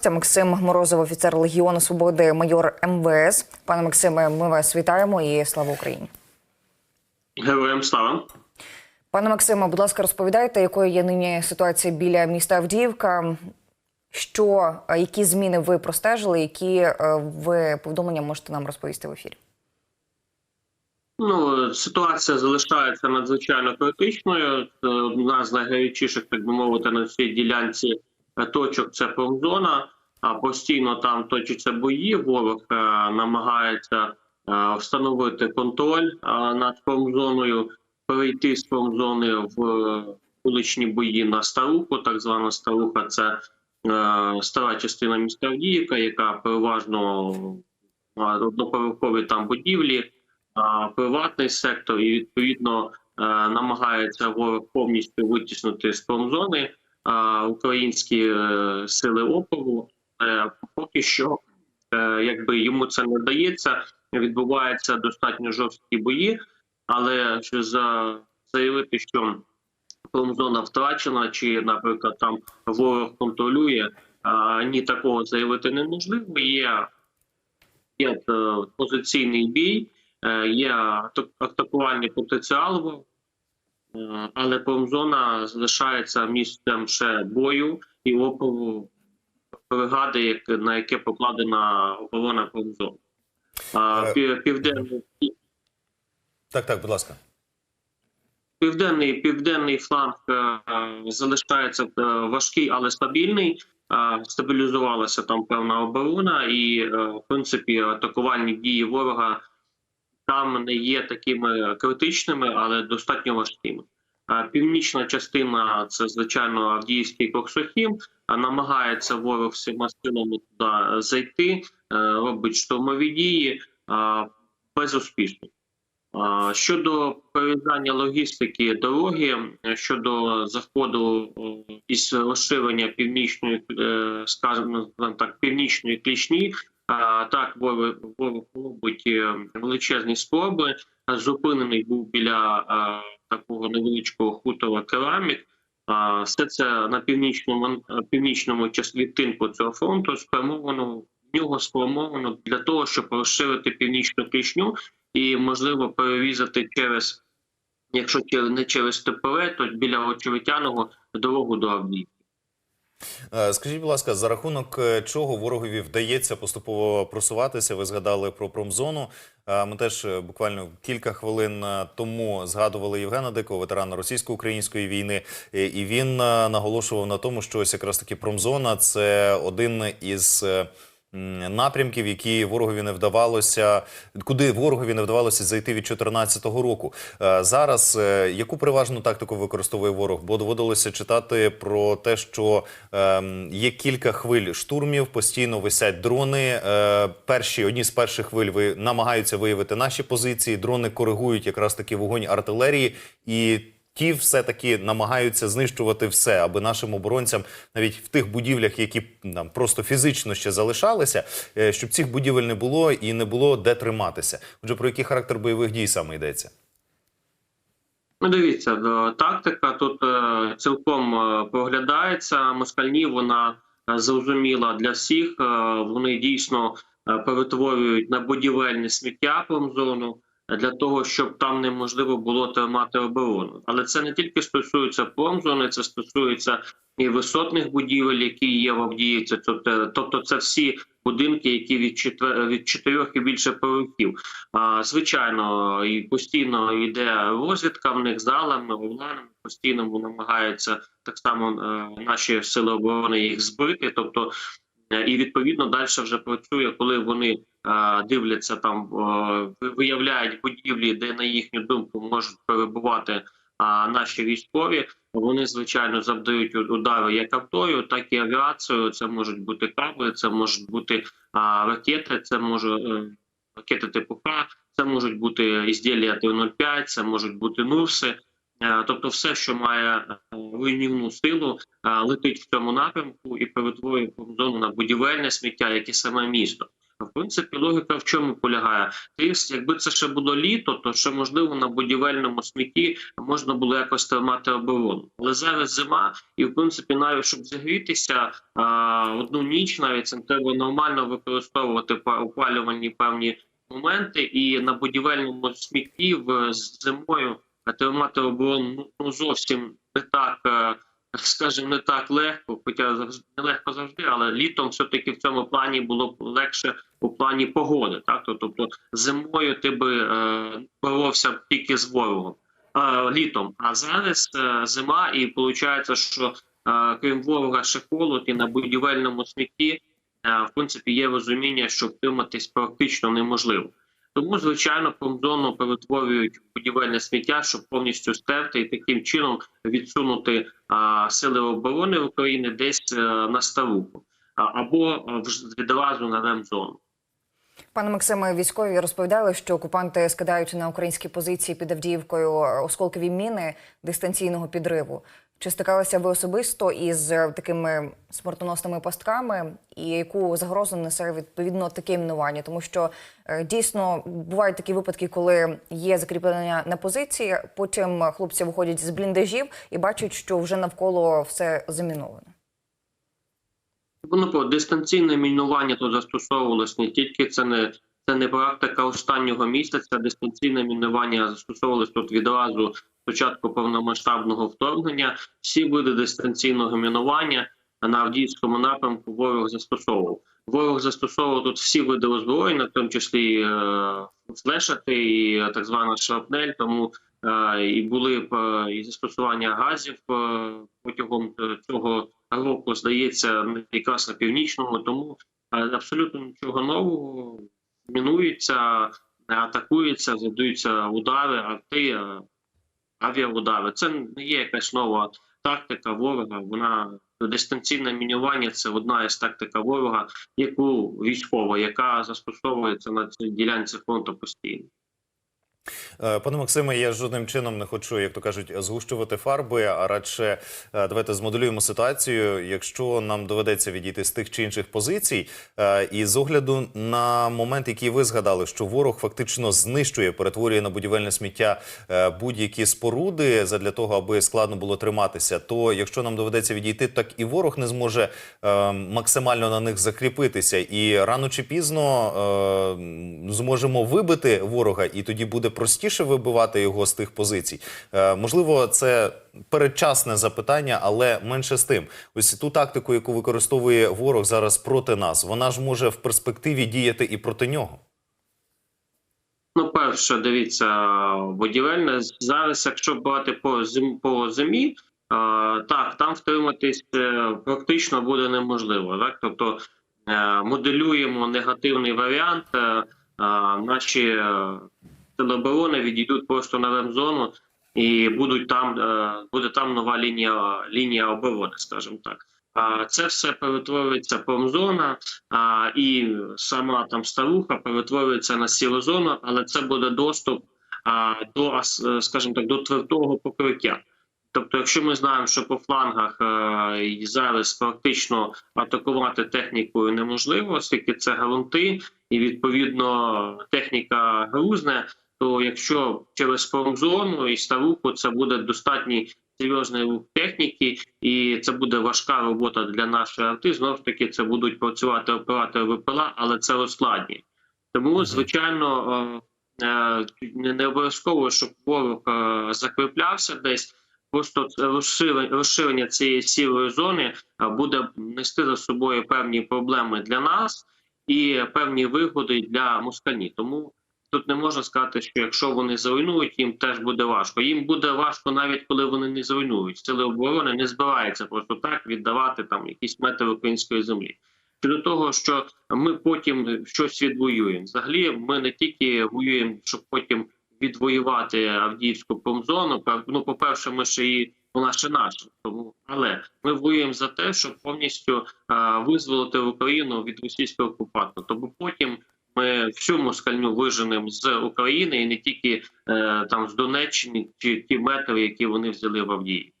Це Максим Морозов, офіцер Легіону Свободи, майор МВС. Пане Максиме, ми вас вітаємо і слава Україні. Героям слава. Пане Максиме, будь ласка, розповідайте, якою є нині ситуація біля міста Авдіївка. Що е, які зміни ви простежили? Які е, ви повідомлення можете нам розповісти в ефірі? Ну ситуація залишається надзвичайно критичною. Це одна з найгарячіших, так би мовити, на цій ділянці е, точок. Це промзона. А постійно там точаться бої. Ворог е, намагається е, встановити контроль е, над промзоною, перейти з промзони в вуличні бої на старуху. Так звана старуха це стара частина міста Авдіївка, яка переважно одноповерхові там будівлі приватний сектор, і відповідно намагається ворог повністю витіснути з промзони українські е, сили опору. Е, Поки що, е, якби йому це не вдається, відбуваються достатньо жорсткі бої, але що за заявити, що промзона втрачена, чи, наприклад, там ворог контролює, ні такого заявити неможливо. Є, є позиційний бій. Є ата- атакувальний потенціал, але промзона залишається місцем ще бою і опору бригади, на яке покладена оборона промзони. Е, Південний Так, так, будь ласка. Південний південний фланг е, залишається е, важкий, але стабільний. Е, стабілізувалася там певна оборона, і е, в принципі атакувальні дії ворога там не є такими критичними, але достатньо важкими. Північна частина це звичайно Авдіївський Коксохім. Намагається ворог всіма силами туди зайти, е, робить штурмові дії безуспішно. Щодо перев'язання логістики дороги, щодо заходу е, із розширення північної, е, скажімо так, північної клішні, а, так ворог, робить е, величезні спроби. Зупинений був біля е, такого невеличкого хутора керамік. Все це на північному північному частинку цього фронту спрямовано нього спрямовано для того, щоб розширити північну клішню і можливо перерізати через, якщо не через ТПВ, то біля Очеретяного дорогу до Авдіївки. Е, Скажіть, будь ласка, за рахунок е, чого ворогові вдається поступово просуватися? Ви згадали про промзону. Е, Ми теж буквально кілька хвилин тому згадували Євгена Дикого, ветерана російсько-української війни, і він наголошував на тому, що ось якраз таки промзона це один із. Напрямків, які ворогові не вдавалося, куди ворогові не вдавалося зайти від 2014 року. Е, Зараз е, яку переважну тактику використовує ворог? Бо доводилося читати про те, що ем, є кілька хвиль штурмів, постійно висять дрони. Е, перші одні з перших хвиль ви намагаються виявити наші позиції. Дрони коригують якраз таки вогонь артилерії і. Ті все-таки намагаються знищувати все, аби нашим оборонцям навіть в тих будівлях, які нам просто фізично ще залишалися, е, щоб цих будівель не було і не було де триматися. Отже, про який характер бойових дій саме йдеться? Ну, дивіться, е, тактика тут е, цілком проглядається. Москальні вона зрозуміла для всіх. Вони дійсно перетворюють на будівельне сміття промзону для того, щоб там неможливо було тримати оборону. Але це не тільки стосується промзони, це стосується і висотних будівель, які є в Авдіївці. Тобто, тобто це всі будинки, які від четвер... від чотирьох і більше поверхів. А, звичайно, і постійно йде розвідка в них залами, орланами, постійно намагаються так само е, наші сили оборони їх збити. Тобто, е, і відповідно далі вже працює, коли вони дивляться там, е, виявляють будівлі, де на їхню думку можуть перебувати наші військові. Вони звичайно завдають удари як автою, так і авіацією. Це можуть бути кабли, це можуть бути ракети, це може е, ракети типу Х, це можуть бути ізділля Т-05, це можуть бути НУРСи. Е, Тобто, все, що має е, руйнівну силу, е, летить в цьому напрямку і перетворює зону на будівельне сміття, як і саме місто. В принципі, логіка в чому полягає? Ти, якби це ще було літо, то ще можливо на будівельному смітті можна було якось тримати оборону. Але зараз зима, і в принципі, навіть щоб зігрітися одну ніч, навіть це треба нормально використовувати па- опалювальні певні моменти, і на будівельному смітті в зимою тримати оборону ну, зовсім не так. Скажімо, не так легко, хоча завжди не легко завжди, але літом все-таки в цьому плані було б легше у плані погоди. Так, То- тобто зимою ти би е, боровся тільки з ворогом е, літом. А зараз е, зима, і виходить, що крім ворога ще холод і на будівельному смітті, в принципі, є розуміння, що втриматись практично неможливо. Тому, звичайно, промзону перетворюють в будівельне сміття, щоб повністю стерти і таким чином відсунути а, сили оборони України десь е, на Старуху або е, відразу на ремзону. Пане Максиме, військові розповідали, що окупанти скидають на українські позиції під Авдіївкою осколкові міни дистанційного підриву. Чи стикалися ви особисто із е, такими смертоносними пастками, і яку загрозу несе відповідно таке мінування? Тому що е, дійсно бувають такі випадки, коли є закріплення на позиції, потім хлопці виходять з бліндажів і бачать, що вже навколо все заміновано. Воно про дистанційне мінування тут застосовувалось не тільки це не це не практика останнього місяця. Дистанційне мінування застосовувалось тут відразу початку повномасштабного вторгнення. Всі види дистанційного мінування на Авдіївському напрямку ворог застосовував. Ворог застосовував тут всі види озброєння, в тому числі е, флешати і е, так звана шрапнель. Тому е, і були і застосування газів протягом цього року, здається, якраз на північному. Тому абсолютно нічого нового мінується, атакуються, задаються удари, арти, е, авіаудари. Це не є якась нова тактика ворога. Вона дистанційне мінювання це одна із тактика ворога, яку військова, яка застосовується на цій ділянці фронту постійно. Е, Пане Максиме, я жодним чином не хочу, як то кажуть, згущувати фарби, а радше е, давайте змоделюємо ситуацію. Якщо нам доведеться відійти з тих чи інших позицій, е, і з огляду на момент, який ви згадали, що ворог фактично знищує, перетворює на будівельне сміття будь-які споруди задля того, аби складно було триматися, то якщо нам доведеться відійти, так і ворог не зможе максимально на них закріпитися, і рано чи пізно зможемо вибити ворога, і тоді буде простіше вибивати його з тих позицій. Е, можливо, це передчасне запитання, але менше з тим. Ось ту тактику, яку використовує ворог зараз проти нас, вона ж може в перспективі діяти і проти нього. Ну, перше, дивіться, будівельне зараз, якщо брати по зим по зимі, е, так там втриматись е, практично буде неможливо. Так, тобто е, моделюємо негативний варіант. Наші сили оборони відійдуть просто на ремзону і будуть там, е, буде там нова лінія лінія оборони, скажімо так. А це все перетворюється промзона, а, і сама там старуха перетворюється на сіру зону, але це буде доступ а, до, скажімо так, до твердого покриття. Тобто, якщо ми знаємо, що по флангах е, зараз практично атакувати технікою неможливо, оскільки це ґрунти, і відповідно техніка грузне, то якщо через промзону і старуху це буде достатній серйозний рух техніки, і це буде важка робота для нашої арти. Знову ж таки, це будуть працювати оператори ВПЛА, але це ускладнює. Тому, звичайно, е, не обов'язково, щоб ворог е, закріплявся десь. Просто розширення, цієї сірої зони е, буде нести за собою певні проблеми для нас і певні вигоди для москалі. Тому тут не можна сказати, що якщо вони зруйнують, їм теж буде важко. Їм буде важко навіть коли вони не зруйнують. Сили оборони не збираються просто так віддавати там якісь метри української землі. Щодо того, що ми потім щось відвоюємо. Взагалі, ми не тільки воюємо, щоб потім відвоювати Авдіївську промзону. Ну, по-перше, ми ще і вона ще наша. Тому але ми воюємо за те, щоб повністю а, визволити Україну від російського окупанта. Тому потім ми всю москальню виженемо з України і не тільки е, там з Донеччини чи ті метри, які вони взяли в Авдіївці.